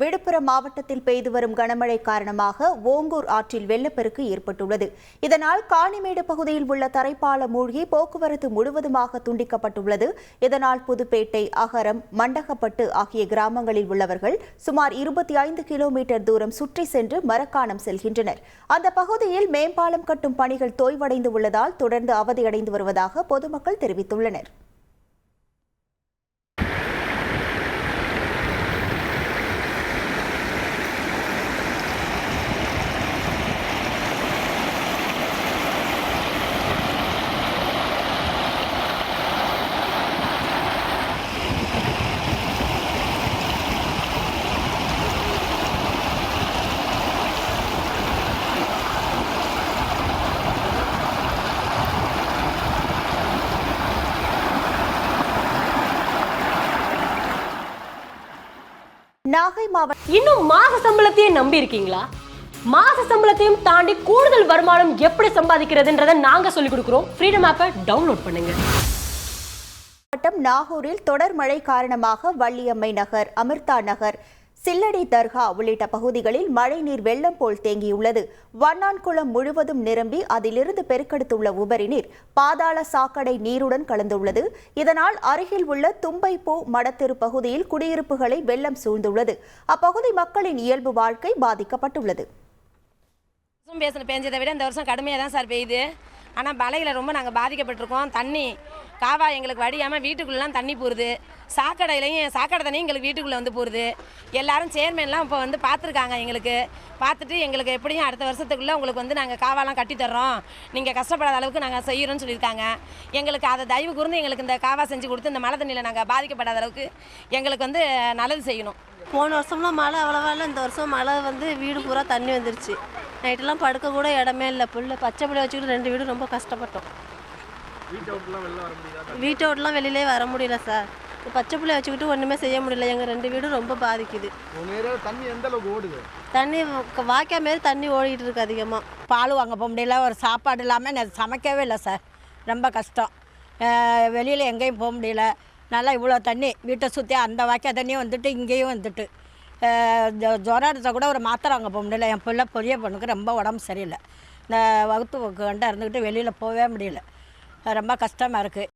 விழுப்புரம் மாவட்டத்தில் பெய்து வரும் கனமழை காரணமாக ஓங்கூர் ஆற்றில் வெள்ளப்பெருக்கு ஏற்பட்டுள்ளது. இதனால் காணிமேடு பகுதியில் உள்ள தரைப்பாலம் மூழ்கி போக்குவரத்து முழுவதுமாக துண்டிக்கப்பட்டுள்ளது. இதனால் புதுப்பேட்டை அகரம் மண்டகப்பட்டு ஆகிய கிராமங்களில் உள்ளவர்கள் சுமார் இருபத்தி ஐந்து கிலோமீட்டர் தூரம் சுற்றி சென்று மரக்காணம் செல்கின்றனர். அந்த பகுதியில் மேம்பாலம் கட்டும் பணிகள் தோய்வடைந்து உள்ளதால் தொடர்ந்து அவதியடைந்து வருவதாக பொதுமக்கள் தெரிவித்துள்ளனர். நாகை மாவட்டம் இன்னும் மாச சம்பளத்தையே நம்பி இருக்கீங்களா மாச சம்பளத்தையும் தாண்டி கூடுதல் வருமானம் எப்படி சம்பாதிக்கிறதுன்றதை நாங்க சொல்லிக் கொடுக்குறோம். ஃப்ரீடம் ஆப்பை டவுன்லோட் பண்ணுங்க. மாவட்டம் நாகூரில் தொடர் மழை காரணமாக வள்ளியம்மை நகர் அமிர்தா நகர் சில்லடி தர்கா உள்ளிட்ட பகுதிகளில் மழைநீர் வெள்ளம் போல் தேங்கியுள்ளது. வண்ணான்குளம் முழுவதும் நிரம்பி அதிலிருந்து பெருக்கெடுத்துள்ள உபரி நீர் பாதாள சாக்கடை நீருடன் கலந்துள்ளது. இதனால் அருகில் உள்ள தும்பைப்பூ மடத்தெரு பகுதியில் குடியிருப்புகளை வெள்ளம் சூழ்ந்துள்ளது. அப்பகுதி மக்களின் இயல்பு வாழ்க்கை பாதிக்கப்பட்டுள்ளது. வருஷம் பேசின பேஞ்சதை விட இந்த வருஷம் கடுமையாக தான் சார் பெய்யுது. ஆனால் மலையில் ரொம்ப நாங்கள் பாதிக்கப்பட்டிருக்கோம். தண்ணி காவா எங்களுக்கு வடியாமல் வீட்டுக்குள்ளெலாம் தண்ணி போகுது சாக்கடையிலையும் சாக்கடை தண்ணி எங்களுக்கு வீட்டுக்குள்ளே வந்து போகுது. எல்லாரும் சேர்மேன்லாம் இப்போ வந்து பார்த்துருக்காங்க எங்களுக்கு. பார்த்துட்டு எங்களுக்கு எப்படியும் அடுத்த வருஷத்துக்குள்ளே உங்களுக்கு வந்து நாங்கள் காவாலாம் கட்டி தர்றோம். நீங்கள் கஷ்டப்படாத அளவுக்கு நாங்கள் செய்கிறோம்னு சொல்லியிருக்காங்க. எங்களுக்கு அதை தயவு கூர்ந்து எங்களுக்கு இந்த காவா செஞ்சு கொடுத்து இந்த மழை தண்ணியில் நாங்கள் பாதிக்கப்படாத அளவுக்கு எங்களுக்கு வந்து நல்லது செய்யணும். போன வருஷம்லாம் மழை அவ்வளோவா இல்லை. இந்த வருஷம் மழை வந்து வீடு பூரா தண்ணி வந்துருச்சு. நைட்டெல்லாம் படுக்க கூட இடமே இல்லை. புல்லு பச்சை பிள்ளை வச்சுக்கிட்டு ரெண்டு வீடு ரொம்ப கஷ்டப்பட்டோம். வீட்டை விட்டுலாம் வெளியிலே வர முடியல சார். பச்சை பிள்ளை வச்சுக்கிட்டு ஒன்றுமே செய்ய முடியல. எங்கள் ரெண்டு வீடும் ரொம்ப பாதிக்குது. தண்ணி எந்த அளவுக்கு ஓடுது? தண்ணி வாய்க்கா மாரி தண்ணி ஓடிட்டு இருக்கு அதிகமாக பால் வாங்க போக முடியல. ஒரு சாப்பாடு இல்லாமல் நான் சமைக்கவே இல்லை சார். ரொம்ப கஷ்டம். வெளியில் எங்கேயும் போக முடியல. நல்லா இவ்வளோ தண்ணி வீட்டை சுற்றி அந்த வாய்க்கா தண்ணியும் வந்துட்டு இங்கேயும் வந்துட்டு. ஜுரம் அடித்தா கூட ஒரு மாத்திரை வாங்க போக முடியல. என் பிள்ளை பெரிய பொண்ணுக்கு ரொம்ப உடம்பு சரியில்லை. இந்த வகுத்து கண்டா இருந்துக்கிட்டு வெளியில் போகவே முடியல. ரொம்ப கஷ்டமாக இருக்குது